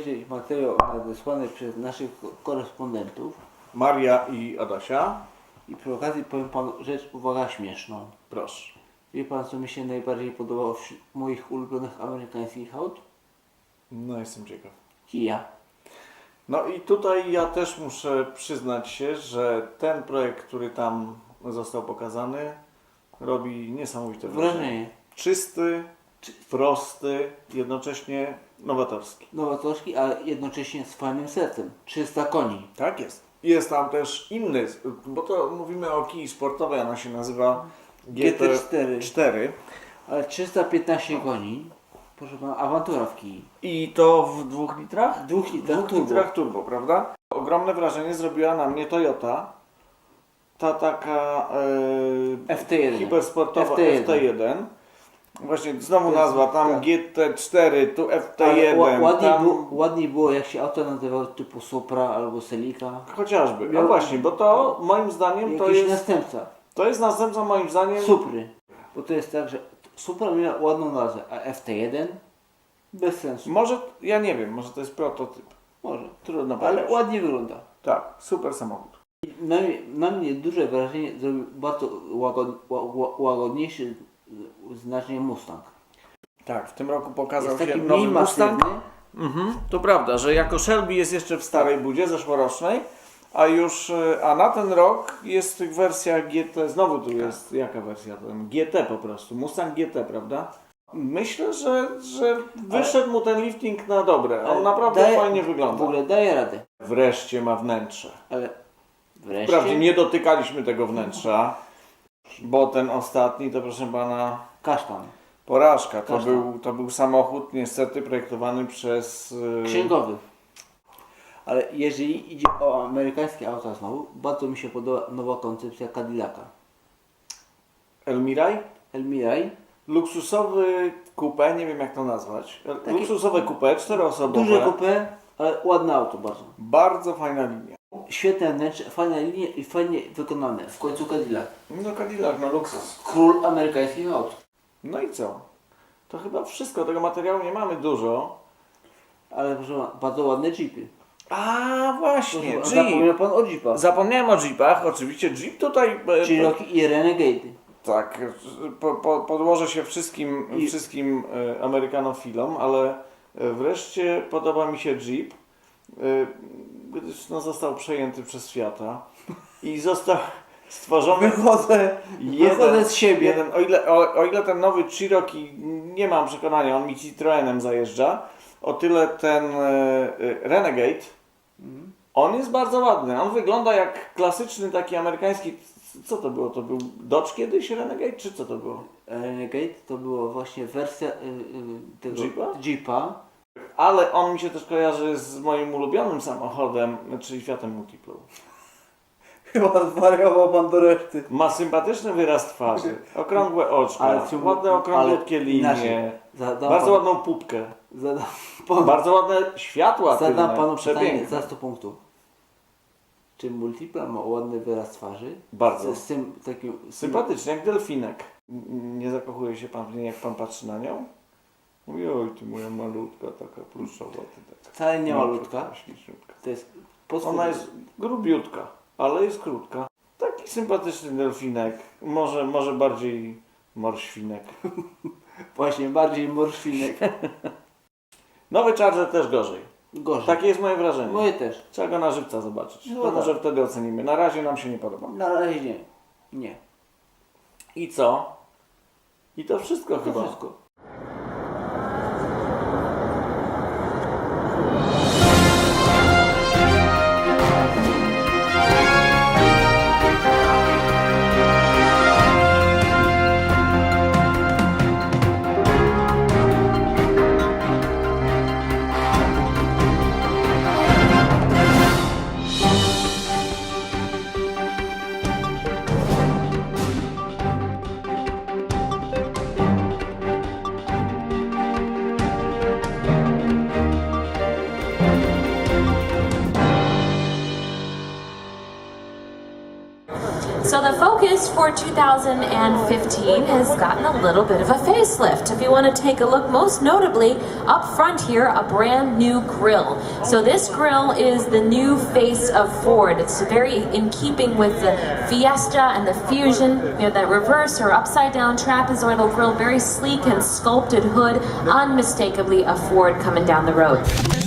obejrzeć materiał nadesłany przez naszych ko- korespondentów Maria i Adasia. i przy okazji powiem panu rzecz, uwaga, śmieszną. Proszę. Wie pan, co mi się najbardziej podobało wśród moich ulubionych amerykańskich aut? No jestem ciekaw. Kia. No i tutaj ja też muszę przyznać się, że ten projekt, który tam został pokazany, robi niesamowite wrażenie. Wrażenie. Czysty, prosty, jednocześnie nowatorski. Nowatorski, ale jednocześnie z fajnym sercem. 300 koni. Tak jest. Jest tam też inny, bo to mówimy o kij sportowej, ona się nazywa GT4. GT4 Ale 315 koni. Proszę pana, awantura w kij. i to w dwóch litrach? Dwóch litrach dwóch turbo. litrach turbo, prawda? Ogromne wrażenie zrobiła na mnie Toyota. Ta taka e, FT1. hipersportowa FT1. FT1. Właśnie znowu nazwa, tam tak. GT4, tu Ale FT1, ła- ładniej, tam było, ładniej było, jak się auto nazywało typu Supra albo Celica. chociażby. No Miał- właśnie, bo to moim zdaniem to Jakiś jest, następca. to jest następca moim zdaniem Supry. Bo to jest tak, że Supra miała ładną nazwę, a FT1 bez sensu. Może, ja nie wiem, może to jest prototyp. Może, Trudno ale powiedzieć. ładnie wygląda. Tak, super samochód. Na, mnie- na mnie duże wrażenie zrobił bardzo łagod, ła, ła, łagodniejszy znacznie Mustang. Tak, w tym roku pokazał Jest się taki nowy Mustang. Mhm, to prawda, że jako Shelby jest jeszcze w starej budzie zeszłorocznej, a już, e, a na ten rok jest w tych wersjach GT, znowu tu jest, jaka wersja? GT po prostu, Mustang GT, prawda? Myślę, że, że wyszedł mu ten lifting na dobre, on Ale naprawdę daje- fajnie W wygląda. ogóle daje radę. Wreszcie ma wnętrze. Ale wreszcie... Wprawdzie nie dotykaliśmy tego wnętrza, bo ten ostatni to proszę pana Kasztan. porażka. To Kasztan. był, to był samochód niestety projektowany przez... e, Księgowy. Ale jeżeli idzie o amerykańskie auta znowu, bardzo mi się podoba nowa koncepcja Cadillaca. Elmiraj? Elmiraj, Luksusowy coupe, nie wiem jak to nazwać. Luksusowe coupe, czteroosobowe. duże coupé, ale ładne auto bardzo. Bardzo fajna linia. Świetne wnętrze, fajne linie i fajnie wykonane. W końcu Cadillac. No Cadillac, no luksus. Król amerykańskich aut. No i co? To chyba wszystko. Tego materiału nie mamy dużo. Ale proszę pana, bardzo ładne jeepy. A właśnie, Jeep. Zapomniał pan o jeepach. Zapomniałem o Jeepach. Oczywiście Jeep tutaj... e, Cherokee i Renegade. Tak, po, po, podłożę się wszystkim, I- wszystkim e, Amerykanofilom, ale e, wreszcie podoba mi się Jeep, gdyż no, został przejęty przez świata i został stworzony Wychodzę, wychodzę z siebie. Jeden, o, ile, o, o ile ten nowy Cherokee, nie mam przekonania, on mi Citroenem zajeżdża, o tyle ten e, Renegade, Mhm. on jest bardzo ładny. On wygląda jak klasyczny taki amerykański. Co to było? To był Dodge kiedyś Renegade, czy co to było? Renegade to była właśnie wersja y, y, tego Jeepa? Jeepa. Ale on mi się też kojarzy z moim ulubionym samochodem, czyli Fiatem Multiplą. Chyba zwariował pan do reszty. Ma sympatyczny wyraz twarzy, okrągłe oczka, Ale ładne okrągłutkie ale linie, inaczej. Zadam bardzo ładną pupkę, Zadam panu, bardzo ładne światła zadam tylne, panu pytanie przepiękne. za 100 punktów. Czy Multipla ma ładny wyraz twarzy? Bardzo. Z, z tym takim... z- Sympatycznie, jak delfinek. N- Nie zakochuje się pan w niej, jak pan patrzy na nią? Mówi, oj, ty moja malutka, taka pluszowa. Ty taka. Wcale nie No, malutka. śliczniutka. To jest... podwór- Ona jest grubiutka, ale jest krótka. Taki sympatyczny delfinek, może, może bardziej morświnek. Właśnie, bardziej morświnek. Nowy Charger też gorzej. Gorzej. Takie jest moje wrażenie. Moje też. Trzeba go na żywca zobaczyć. No to tak. może wtedy ocenimy. Na razie nam się nie podoba. Na razie nie. Nie. I co? I to wszystko To chyba. wszystko. The Focus for 2015 has gotten a little bit of a facelift. If you want to take a look, most notably up front here, a brand new grille. So this grille is the new face of Ford. It's very in keeping with the Fiesta and the Fusion. You know, that reverse or upside down trapezoidal grille, very sleek and sculpted hood, unmistakably a Ford coming down the road.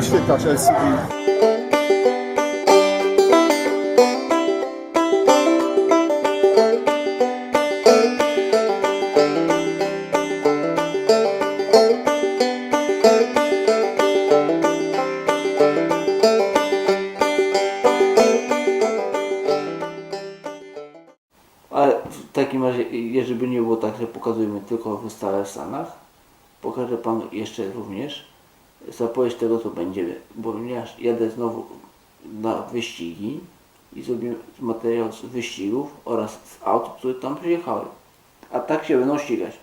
Wyświetlacz LCD. W takim razie, jeżeli nie było tak, że pokazujemy tylko wystawę w Stanach, pokażę Panu jeszcze również zapowiedź tego, co będzie, bo ponieważ jadę znowu na wyścigi i zrobimy materiał z wyścigów oraz z aut, które tam przyjechały. A tak się będą ścigać.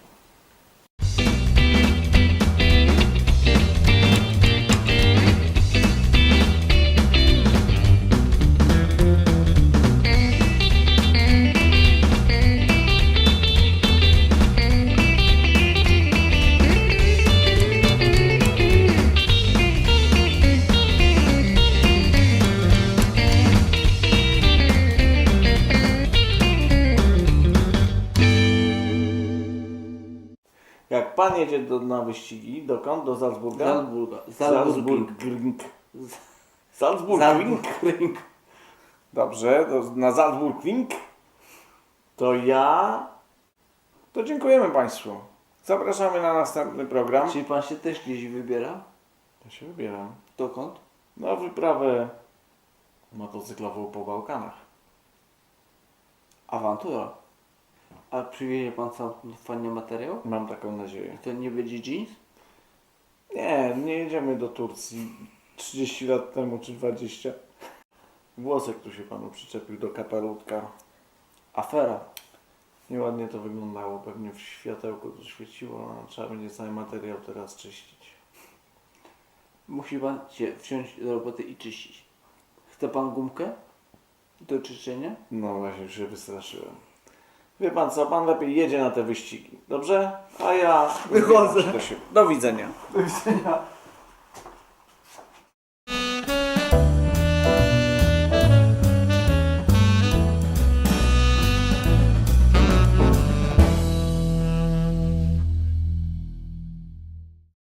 Pan jedzie do, na wyścigi, dokąd? Do Salzburga? Salzburga. Salzburg. Salzburg. Salzburg. Dobrze, na Salzburg. To ja. To dziękujemy Państwu. Zapraszamy na następny program. Czyli pan się też gdzieś wybiera? Ja się wybieram. Dokąd? Na wyprawę motocyklową po Bałkanach. Awantura. A przywiezie pan sam fajny materiał? Mam taką nadzieję. To nie będzie jeans? Nie, nie jedziemy do Turcji 30 lat temu czy 20. Włosek tu się panu przyczepił do kapelutka. Afera. Nieładnie to wyglądało, pewnie w światełku to świeciło, a trzeba będzie cały materiał teraz czyścić. Musi pan się wziąć do roboty i czyścić. Chce pan gumkę do czyszczenia? No właśnie, już się wystraszyłem. Wie pan co, pan lepiej jedzie na te wyścigi, dobrze? A ja Wychodzę. Do, siebie. do widzenia. Do widzenia.